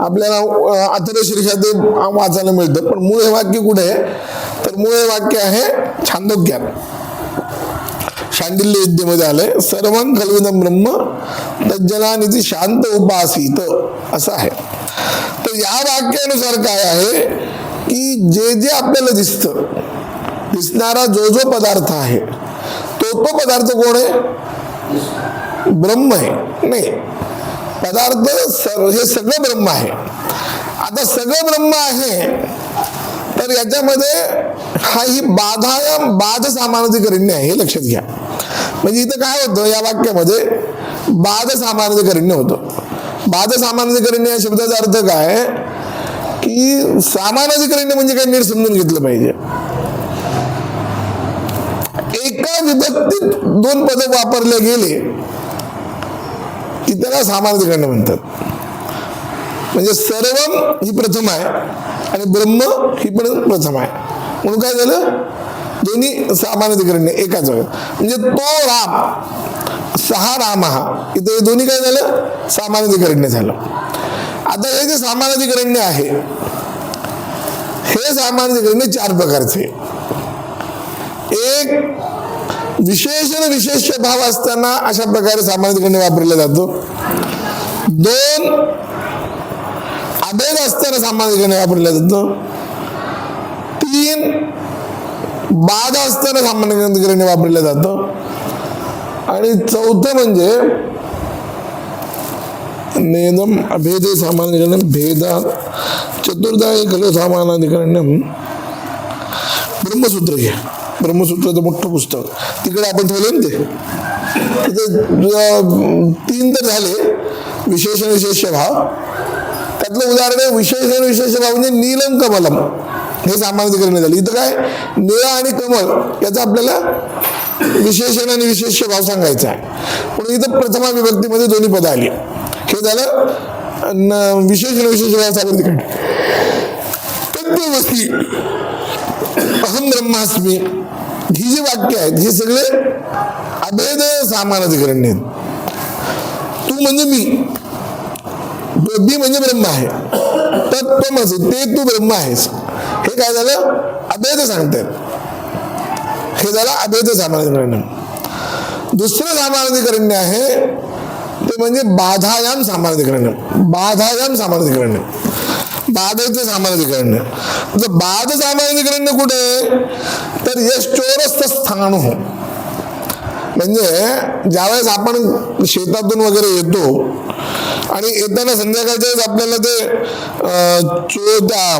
आपल्याला अथर्वशीर्षात ते वाचायला मिळतं. पण मूळ हे वाक्य कुठे आहे? तर मूळ हे वाक्य आहे छांदोग्यात. शांडिल्य विद्येमध्ये आलंय. सर्वं खलविदम ब्रह्म तज्जनानिची शांत उपासित. असं आहे. तर या वाक्यानुसार काय आहे? की जे जे आपल्याला दिसतं दिसणारा जो जो पदार्थ आहे तो तो पदार्थ कोण आहे? ब्रह्म आहे. नाही. पदार्थ स- हे सगळं ब्रह्म आहे. आता सगळं ब्रह्म आहे तर याच्यामध्ये हा ही बाधा बाध सामानाधिकरण्य आहे हे लक्षात घ्या. म्हणजे इथं काय होतं या वाक्यामध्ये बाध सामानाधिकरण्य होतं. बाध सामानाधिकरण्य या शब्दाचा अर्थ काय की सामानाधिकरण्य म्हणजे काय नीट समजून घेतलं पाहिजे. एका विभक्तीत दोन पद वापरले गेले की त्याला सामानाधिकरण्य म्हणतात. म्हणजे सर्वम ही प्रथम आहे आणि ब्रह्म ही पण प्रथम आहे. म्हणून काय झालं? दोन्ही सामानाधिकरण्य एकाच वेळेत. म्हणजे तो राम सहा राम हा. इथं हे दोन्ही काय झालं? सामानाधिकरण्य झालं. आता हे जे सामानाधिकरण्य आहे हे सामान्य करण्य चार प्रकारचे. एक विशेषण विशेष भाव असताना अशा प्रकारे सामानाधिकरण्य वापरला जातो. दोन अभेद असताना सामान्यपणे वापरलं जातं. तीन बाद असताना सामान्य सामान्यकरणे वापरलं जातं. आणि चौथं म्हणजे नेदम अभेदे अभेद सामान्यकरण भेदा चतुर्दाय खल सामानाधिकरण्यम ब्रह्मसूत्र घ्या. ब्रह्मसूत्राचं मोठं पुस्तक. तिकडे आपण ठेवले ना ते. तिथे तीन तर झाले. विशेषण विशेष भाव. त्यातलं उदाहरण आहे विशेषण विशेष भाव म्हणजे नीलम कमलम. हे सामान्यकरण झालं. इथं काय? निळा आणि कमल याचा आपल्याला विशेषण आणि विशेष भाव सांगायचा आहे. पण इथं प्रथमा विभक्तीमध्ये दोन्ही पदं आली. हे झालं अन विशेषण विशेष भाव सामान्यकरण वस्ती अहम ब्रह्मास्मी ही जी वाक्य आहेत हे सगळे अभेद सामानाधिकरण आहेत. तू म्हणजे मी. मी म्हणजे ब्रह्म आहे. तत्वमसी म्हणजे ते तू ब्रह्म आहेस. हे काय झालं? अभेद सांगतात हे झालं अभेद सामानाधिकरण दुसरं सामानाधिकरण्य आहे ते म्हणजे बाधायाम सामानाधिकरण्य बाधायाम सामानाधिकरण्य बाधेचे सामानाधिकरण्य तर बाध सामानाधिकरण्य कुठे? तर यश चोरस्त स्थान हो. म्हणजे ज्यावेळेस आपण शेतातून वगैरे येतो आणि येताना संध्याकाळच्या वेळेस आपल्याला ते अं, चोर त्या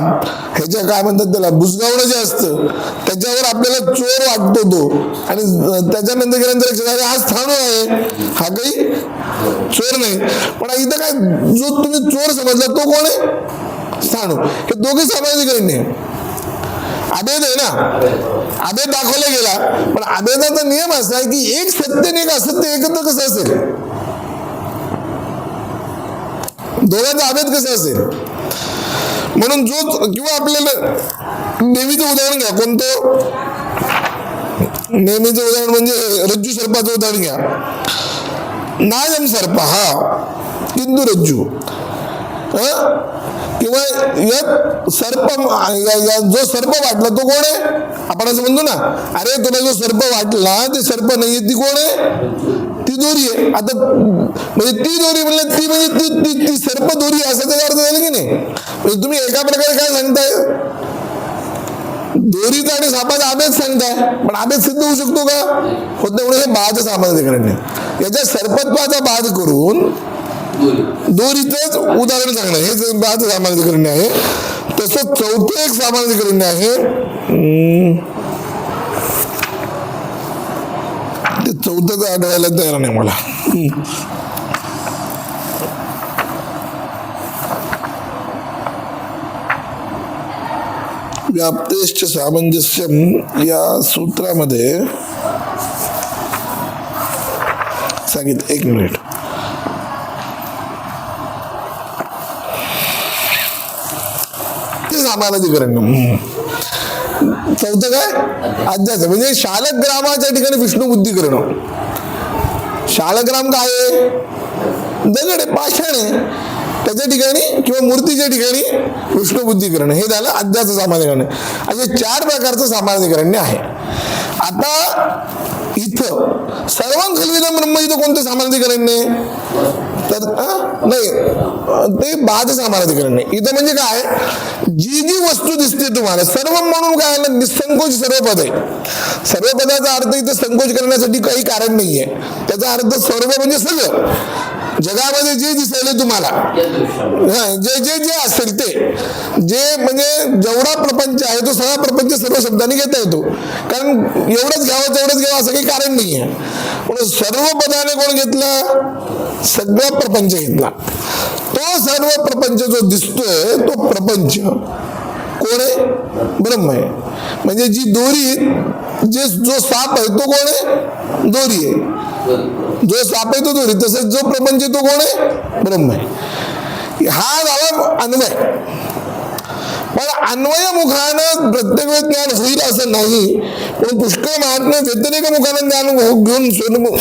ह्याच्या काय म्हणतात त्याला बुजगावणं जे असतं त्याच्यावर आपल्याला चोर वाटतो तो. आणि त्याच्यानंतर गेल्यानंतर लक्षात हा स्थान आहे. हा काही चोर नाही. पण इथं काय जो तुम्ही चोर समजला तो कोण आहे? स्थाणू हे दोघे सामाजिकरण्य आहे. अभेद आहे ना? अभेद दाखवला गेला. पण अभेदाचा नियम असा आहे की एक सत्य आणि एक असत्य एकत्र कसं असेल? दोघांचा अभेद कसं असेल? म्हणून जो किंवा आपल्याला नेहमीचं उदाहरण घ्या. कोणतं? नेहमीचं उदाहरण म्हणजे रज्जू सर्पाचं उदाहरण घ्या. नायम सर्प हा. किंदू रज्जू. हं? किंवा सर्प जो सर्प वाटला तो कोण आहे? आपण असं म्हणतो ना अरे तुला जो सर्प वाटला ते सर्प नाहीये ती कोण आहे? ती दोरी आहे. आता म्हणजे ती दोरी म्हणलं ती म्हणजे ती ती ती सर्प दोरी असं त्याचा अर्थ झाला की नाही? म्हणजे तुम्ही एका प्रकारे काय सांगताय? दोरीचा आणि सापाचा आभेद सांगताय पण आभेद सिद्ध होऊ शकतो का? होत नाही म्हणून हे बाद सामान्यकरण याच्या सर्पत्वाचा बाद करून दोरीचंच उदाहरण सांगणं हे बाद सामान्यकरण आहे तसं चौथं एक सामान्य सामान्यकरण आहे. ते चौथं आढळायला तयार नाही मला. व्याप्तेश्च सामंजस्यम या सूत्रामध्ये सांगितलं एक मिनिट. सामानाधिकरण हम्म. चौथं काय अध्यास म्हणजे शालक ग्रामाच्या ठिकाणी विष्णू बुद्धी करणं. शालग्राम काय आहे? दगड आहे पाषाण आहे. त्याच्या ठिकाणी किंवा मूर्तीच्या ठिकाणी विष्णुबुद्धीकरण हे झालं अध्याचं सामान्यकरण. असे चार प्रकारचं सामान्यकरण आहे. आता इथं सर्वां खलविदम ब्रह्म म्हणजे इथं कोणतं सामानाधिकरण नाही? तर नाही. ते बाद सामानाधिकरण नाही. इथं म्हणजे काय? जी जी वस्तू दिसते तुम्हाला सर्व म्हणून काय आलं निसंकोच सर्व पद आहे सर्व पदाचा अर्थ इथं संकोच करण्यासाठी काही कारण नाहीये. त्याचा अर्थ सर्व म्हणजे सगळं. जगामध्ये जे दिसायले तुम्हाला. हा, जे जे जे असेल ते. जे म्हणजे जेवढा प्रपंच आहे तो सगळा प्रपंच सर्व शब्दांनी घेता येतो. कारण एवढंच घ्यावं तेवढंच घ्यावं असं काही कारण नाही आहे म्हणून सर्व पदाने कोण घेतला? सगळा प्रपंच घेतला. तो सर्व प्रपंच जो दिसतोय तो प्रपंच. कोण आहे? ब्रह्म आहे. म्हणजे जी दोरी जे जो साप आहे तो कोण आहे? दोरी आहे. जो साप आहे तो दोरी. तसेच जो प्रपंच तो कोण आहे? ब्रह्म आहे. हा झाला अन्वय. पण अन्वय मुखानं प्रत्येक वेळ ज्ञान होईल असं नाही. पण पुष्कळ महात्मा व्यतिरेक मुखानं ज्ञान हो- घेऊन स्वयं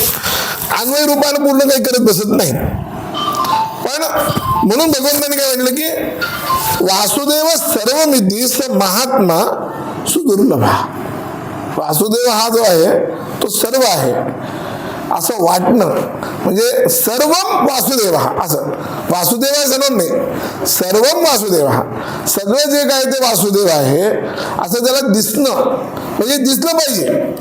अन्वय रूपानं पूर्ण काही करत बसत नाही पण म्हणून भगवंतांनी काय म्हटलं की वासुदेव सर्वमिती स महात्मा सुदुर्लभा. वासुदेव हा जो आहे तो सर्व आहे. असं वाटणं म्हणजे सर्व वासुदेव हा असं. वासुदेव आहे सर्व नाही सर्व वासुदेव. हा सगळं जे काय ते वासुदेव आहे असं त्याला दिसणं म्हणजे दिसलं पाहिजे.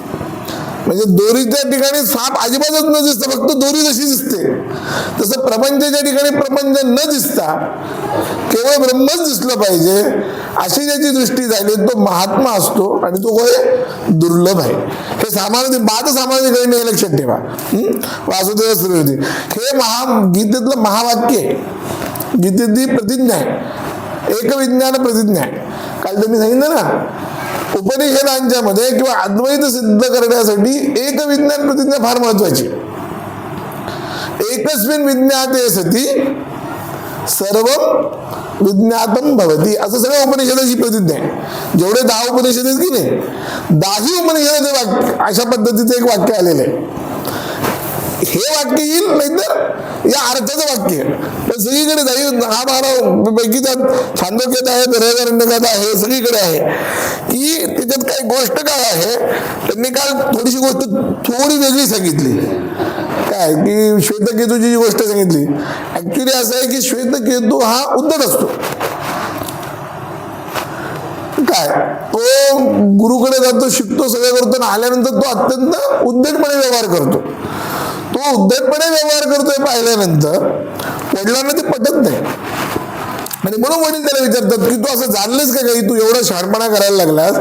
म्हणजे दोरीच्या ठिकाणी साप अजिबातच न दिसतं फक्त दोरी जशी दिसते तसं प्रपंचाच्या ठिकाणी प्रपंच न दिसता केवळ ब्रह्मच दिसलं पाहिजे अशी ज्याची दृष्टी झाली तो महात्मा असतो आणि तो होय दुर्लभ आहे. हे सामान्य बाद सामान्य काही हे लक्षात ठेवा. वासुदेव श्रीवती हे महा गीतेतलं महावाक्य आहे. गीतेतली प्रतिज्ञा आहे. एकविज्ञान प्रतिज्ञा आहे. काल तुम्ही सांगितलं ना उपनिषदांच्या मध्ये किंवा अद्वैत सिद्ध करण्यासाठी एक विज्ञान प्रतिज्ञा फार महत्वाची. एकस्मिन विज्ञाते सती सर्व विज्ञातम भवती. असं सगळ्या उपनिषदाची प्रतिज्ञा आहे. जेवढे दहा उपनिषद आहेत की नाही दहाही उपनिषदाचे वाक्य अशा पद्धतीचं एक वाक्य आलेलं आहे. हे वाक्य येईल नाहीतर या अर्थाचं वाक्य. पण सगळीकडे जाईल हा बारा पैकी त्यात छांदोक्यात आहे बृहदारण्यकात आहे सगळीकडे आहे. की त्याच्यात काही गोष्ट काय आहे? त्यांनी काल थोडीशी गोष्ट थोडी वेगळी सांगितली. काय? की श्वेतकेतूची जी गोष्ट सांगितली. ऍक्च्युली असं आहे की श्वेतकेतू हा उद्धट असतो. काय? तो गुरुकडे जातो शिकतो सगळं करतो आणि आल्यानंतर तो अत्यंत उद्धटपणे व्यवहार करतो. तो उद्धटपणे व्यवहार करतोय पाहिल्यानंतर वडिलांना ते पटत नाही. आणि म्हणून वडील त्याला विचारतात की तू असं जाणलंस का काही? तू एवढा शहाणपणा करायला लागलास.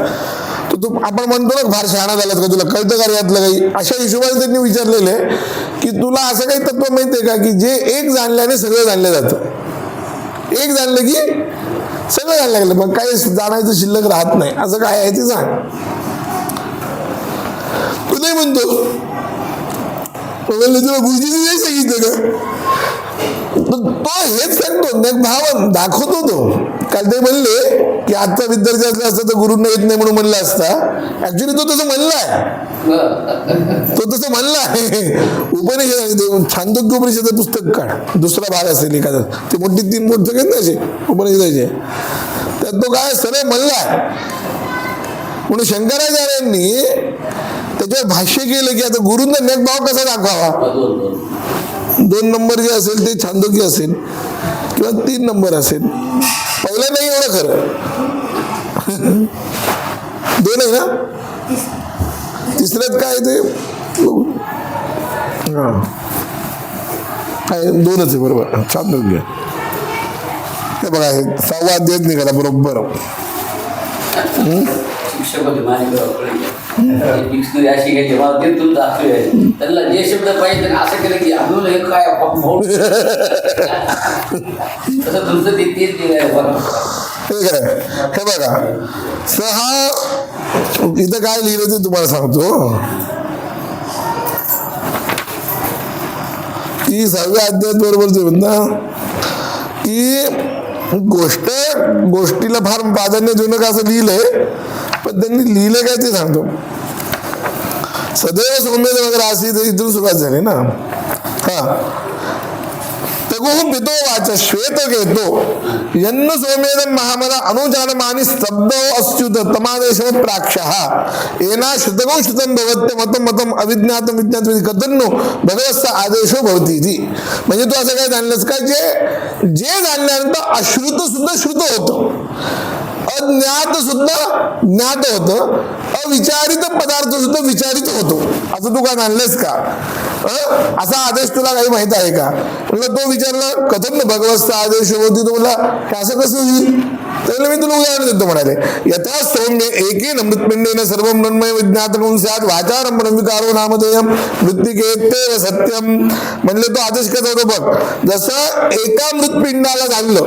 तर तू आपण म्हणतो ना फार शहाणा झालास का? तुला कळतं का यातलं काही? अशा हिशोबाने त्यांनी विचारलेलं आहे की तुला असं काही तत्व माहितीये का? की जे एक जाणल्याने सगळं जाणलं जातं. एक जाणलं की सगळं जाणलं लागलं. मग काही जाणायचं शिल्लक राहत नाही. असं काय आहे ते सांग. तू नाही म्हणतो म्हणलं तुला गुरुजीने नाही सांगितलं का तो हेच सांगतो म्हणजे एक भाव दाखवतो तो. काल ते म्हणले की आजचा विद्यार्थी असला असता तर गुरुंना येत नाही म्हणून म्हणला असता. ऍक्च्युली तो तसं म्हणलाय. तो तसं म्हणला आहे उपनिषद छांदोग्य उपनिषद पुस्तक काढ. दुसरा भाग असेल एखादा. ते मोठी तीन पुस्तक आहेत ना असे. उपनिषदाचे तर तो काय सरळ म्हणलाय. म्हणून शंकराचार्यांनी त्याच्यावर भाष्य केलं की आता गुरुंना नेक भाव कसा दाखवावा? दोन नंबर जे असेल ते छांदोग्य असेल किंवा तीन नंबर असेल. पहिलं नाही एवढं खरं. दोन आहे ना? तिसऱ्यात काय ते? हा. आहे दोनच आहे बरोबर. छांदोग्य. हे बघा हे सहावा अध्याय निघाला बरोबर. शिक्षक होते माझ्याकडे डिक्शनरी अशी घ्यायची मला ते तुमचं असं आहे त्यांना जे शब्द पाहिजे असं केलं की आपल्याला हे काय तसं तुमचं ते तेच दिलं बरं. हे काय हे बघा. सहा इथं काय लिहिलं ते तुम्हाला सांगतो. की सहाव्या अध्यायात बरोबर ते म्हणता की गोष्ट गोष्टीला फार प्राधान्य देऊ नका असं लिहिलंय. पण त्यांनी लिहिलं काय ते सांगतो सदैव सौम्य वगैरे अशी तर इथून सुरुवात झाली ना हा पितो वाच श्वेत केतो यन्न सोमेदं महामना अनुजानमानि स्तब्धो अस्युत तमादेश प्राक्षः एना श्रुतगो श्रुतं भवत्य मतं मतं अविज्ञातं विज्ञातं इति कथन्नो भगवतचा आदेशो भवती इति म्हणजे तू असं काय जाणलंस का जे जे जाणल्यानंतर अश्रुत सुद्धा श्रुत होतं अज्ञात सुद्धा ज्ञात होतं. अविचारित पदार्थ सुद्धा विचारित होतो. असं तू का जाणलंस का? अं? असा आदेश तुला काही माहीत आहे का? म्हणलं तो विचारला कथन भगवतचा आदेश होती तो म्हणला असं कसं होईल? त्याला मी तुला उदाहरण देतो म्हणाले. यथा सौम्य एके मृत्पिंडेन सर्व मृण्मय विज्ञात स्यात वाचारंभण विकारो नामधेयम मृत्तिकेते सत्यम. म्हणले तो आदेश कसा होतो बघ? जसं एका मृतपिंडाला जाणलं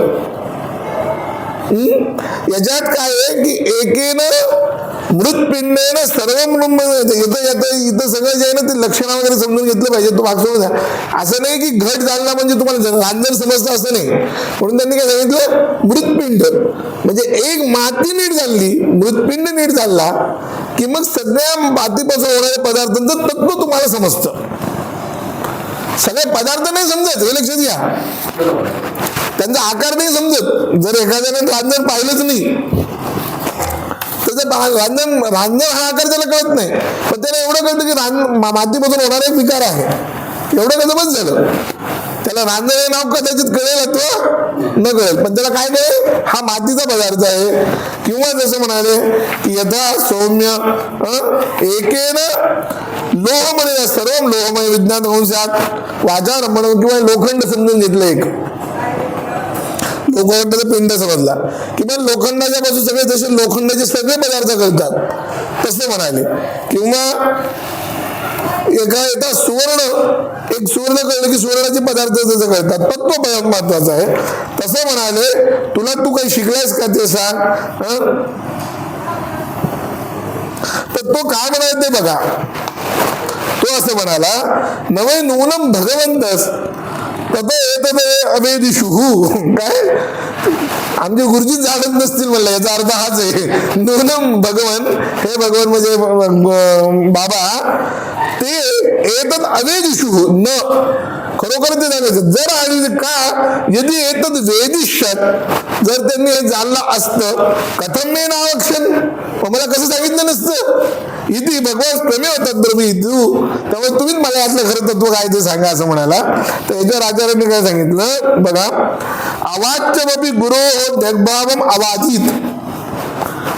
याच्यात काय आहे की एकेनं मृतपिंडेनं सर्व मृण्मय येतं येतं इथं सगळं जे आहे ना ते लक्षणं वगैरे समजून घेतलं पाहिजे. तो मागचं द्या असं नाही की घट झाला म्हणजे तुम्हाला रांजण समजतं असं नाही. म्हणून त्यांनी काय सांगितलं? मृतपिंड. म्हणजे एक माती नीट झाली मृतपिंड नीट झाला की मग सगळ्या मातीपासून होणाऱ्या पदार्थांचं तत्व तुम्हाला समजतं. सगळे पदार्थ नाही समजत हे लक्षात घ्या. त्यांचा आकार नाही समजत. जर एखाद्याने रांजण पाहिलंच नाही त्याचं रांजण रांजण हा आकार त्याला कळत नाही. पण त्याला एवढं कळतं की रान मातीमधून होणारा एक विकार आहे. एवढं कसं बस झालं? त्याला रांजण हे नाव कदाचित कळेल अथवा न कळेल पण त्याला काय कळेल? हा मातीचा पदार्थ आहे. किंवा जसं म्हणाले की यथा सौम्य एकेन लोहमय सर्व लोहमय विज्ञान वंशात वाजार म्हणून किंवा लोखंड समजून घेतलं एक. लोखंडाचा पिंड समजला. किंवा लोखंडाच्या बाजू सगळे जसे लोखंडाचे सगळे पदार्थ कळतात तसे म्हणाले. किंवा एका एका सुवर्ण एक सुवर्ण कळलं की सुवर्णाचे पदार्थ जसं कळतात तत्व प- महत्वाचं आहे. तसं म्हणाले तुला तू काही शिकलायस का ते सांग तर तो काय म्हणायचं ते बघा. तो असं म्हणाला नवे नूनम भगवंतस तथ एतद काय? आमचे गुरुजी जाणत नसतील म्हणलं याचा अर्थ हाच आहे. नूनम भगवन हे भगवन म्हणजे बाबा एतद अवेदिशुहू न खरोखर ते सांगायचं जर आणि का यदि एतद वेदिष्यत जर त्यांनी हे जाणलं असतं कथम मे नावक्षण मला कसं सांगितलं नसतं? इथे भगवान प्रमे होतात ब्रमी तू त्यामुळे तुम्हीच मला यातलं खरं तत्व काय ते सांगा असं म्हणाला. तर याच्यावर आचार्यांनी काय सांगितलं? बघा अवाच्यमपी गुरो जगभावम अवाचित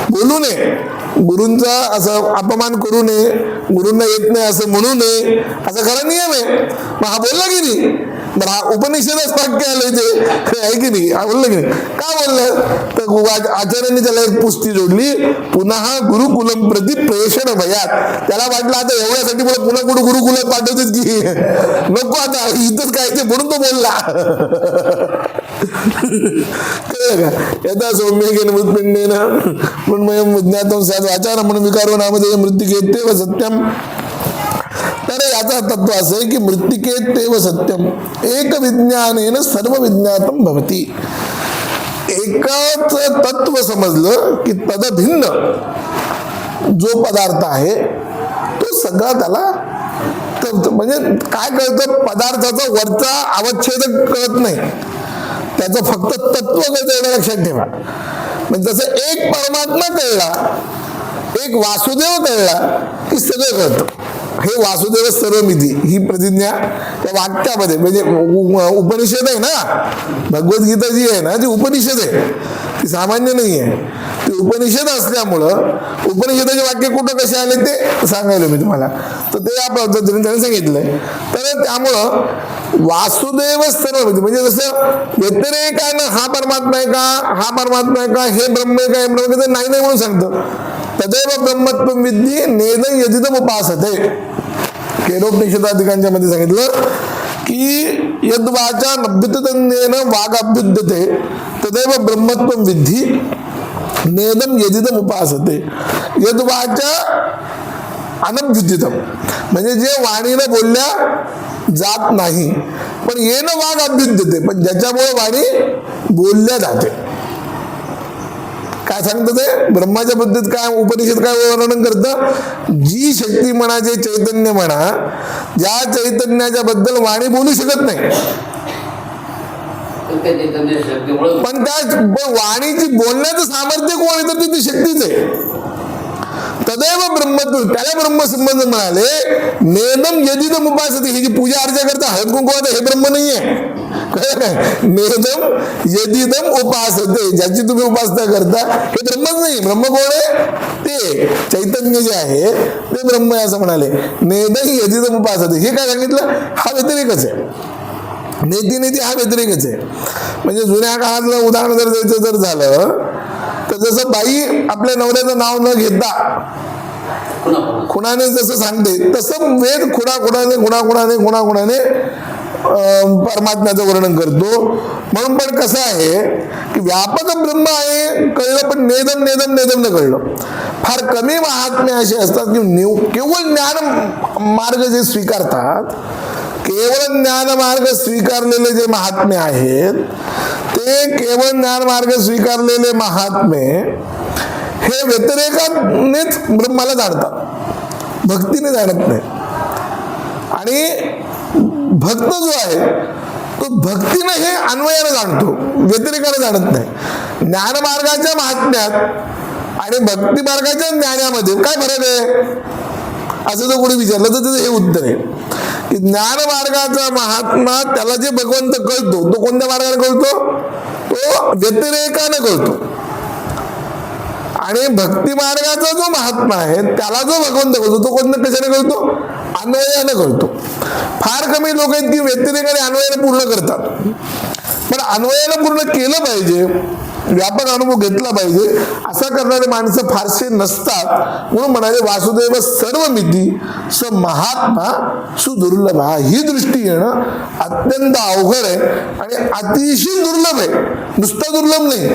बोलू नये. गुरूंचा असं अपमान करू नये गुरूंना येत नाही असं म्हणू नये असा खरा नियम आहे. मग हा बोलला की नाही? बरं हा उपनिषदच वाक्य आलं ते. आहे की नाही? हा बोललं की नाही? का बोललं? तर आचार्यांनी त्याला एक पुस्ती जोडली. पुन्हा गुरुकुलम प्रति प्रेषण भयात. त्याला वाटलं आता एवढ्यासाठी मला पुन्हा कुठं गुरुकुलात पाठवतात की? नको आता इथंच काय ते म्हणून तो बोलला. कळलं का? सौम्य गेन मृत्पिंडेन मृण्मयम विज्ञातम स्यात् म्हणून विकारो नामधेय मृत्तिकेत तेव सत्यम. तर याचा तत्व असं की मृत्तिकेत तेव सत्यम. एक विज्ञानेन सर्व विज्ञातम भवती. एकाच तत्व समजलं की तद भिन्न. जो पदार्थ आहे तो सगळा त्याला म्हणजे काय कळतं? पदार्थाचा वरचा अवच्छेद कळत नाही. त्याचं फक्त तत्व कळतं एवढं लक्षात ठेवा. म्हणजे जसं एक परमात्मा कळला एक वासुदेव कळला की सगळं कळतं. हे वासुदेव सर्वमिती ही प्रतिज्ञा त्या वाक्यामध्ये म्हणजे उपनिषद आहे ना? भगवद्गीता जी आहे ना ती उपनिषद आहे. ती सामान्य नाही आहे. ती उपनिषद असल्यामुळं उपनिषदाचे वाक्य कुठं कसे आले ते सांगायला मी तुम्हाला. तर ते या पद्धतीने त्याने सांगितलंय. तर त्यामुळं वासुदेव सर्वमिती म्हणजे जसं व्यतिरेकानं हा परमात्मा आहे का हा परमात्मा आहे का हे ब्रह्म आहे का हे ब्रह्म नाही नाही म्हणून सांगतं. तदैव ब्रह्मत्व विद्धी नेद यदिदम उपासते. केरोपनिषदाधिकांच्या मध्ये सांगितलं की यद्वाचा नभ्युतन्येन वाघ अभ्युद्यते तदैव ब्रह्मत्व विद्धी नेदम यदिदम उपासते. यद्वाचा अनभ्युदितम म्हणजे जे वाणीनं बोलल्या जात नाही पण येणं वाघ अभ्युद्यते पण ज्याच्यामुळे वाणी बोलल्या जाते. काय सांगतं ते? ब्रह्माच्या पद्धतीत काय उपनिषद काय वर्णन करतं? जी शक्ती म्हणा जे चैतन्य म्हणा ज्या चैतन्याच्या बद्दल वाणी बोलू शकत नाही. पण त्या वाणीची बोलण्याचं सामर्थ्य कोण आहे? तर ती ती शक्तीच आहे. तदैव ब्रह्मत्व त्याला ब्रह्मसंबंध म्हणाले नेदम यदिदम उपासते ही जी पूजा अर्चा करता हळद कुंकू हे ब्रह्म नाहीये. कळलं नेदम यदिदम उपासते. ज्याची तुम्ही उपासना करता हे ब्रह्मच नाही. ब्रह्म कोण आहे? ते. चैतन्य जे आहे ते ब्रह्म असं म्हणाले. नेदम यदिदम उपासते. हे काय सांगितलं? हा व्यतिरेकच आहे. नेती नेती हा व्यतिरेकच आहे. म्हणजे जुन्या काळातलं उदाहरण जर द्यायचं जर झालं तर जसं बाई आपल्या नवऱ्याचं नाव न घेता खुणाने जसं सांगते तसं वेद खुणा खुणाने खुणा खुणाने खुणा खुणाने परमात्म्याचं वर्णन करतो. म्हणून पण कसं आहे की व्यापक ब्रह्म आहे कळलं पण नेदम नेदम नेदम न कळलं. फार कमी महात्म्य असे असतात की केवळ ज्ञान मार्ग जे स्वीकारतात केवळ ज्ञान मार्ग स्वीकारलेले जे महात्मे आहेत ते केवळ ज्ञान मार्ग स्वीकारलेले महात्मे हे व्यतिरेकानेच ब्रह्माला जाणतात. भक्तीने जाणत नाही आणि भक्त जो आहे तो भक्तीने हे अन्वयानं जाणतो. व्यतिरेकाने जाणत नाही. ज्ञानमार्गाच्या महात्म्यात आणि भक्ती मार्गाच्या ज्ञानामध्ये काय फरक आहे? असं जर कोणी विचारलं तर त्याचं हे उत्तर आहे. की ज्ञानमार्गाचा महात्मा त्याला जे भगवंत कळतो तो कोणत्या मार्गाने कळतो? तो व्यतिरेकाने कळतो. आणि भक्ती मार्गाचा जो महात्मा आहे त्याला जो भगवंत कळतो तो कोणत्या कशाने कळतो? अन्वयाने करतो. फार कमी लोक आहेत की व्यतिरेकाने अन्वयाने पूर्ण करतात. पण अन्वयाने पूर्ण केलं पाहिजे व्यापक अनुभव घेतला पाहिजे. असा करणारे माणसं फारसे नसतात. म्हणून म्हणाले वासुदेव सर्व मिती स महात्मा सुदुर्लभ. हा ही दृष्टी येणं अत्यंत अवघड आहे आणि अतिशय दुर्लभ आहे. नुसता दुर्लभ नाही.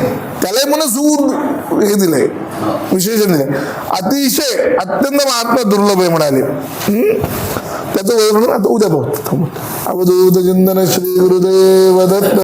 त्यालाही म्हणून सु हे दिलंय. विशेषण दिलंय. अतिशय अत्यंत महात्मा दुर्लभ आहे म्हणाले. हम्म? त्याचं वर्णन आता उद्या बघतो अवधूत चिंतन श्री गुरुदेव दत्त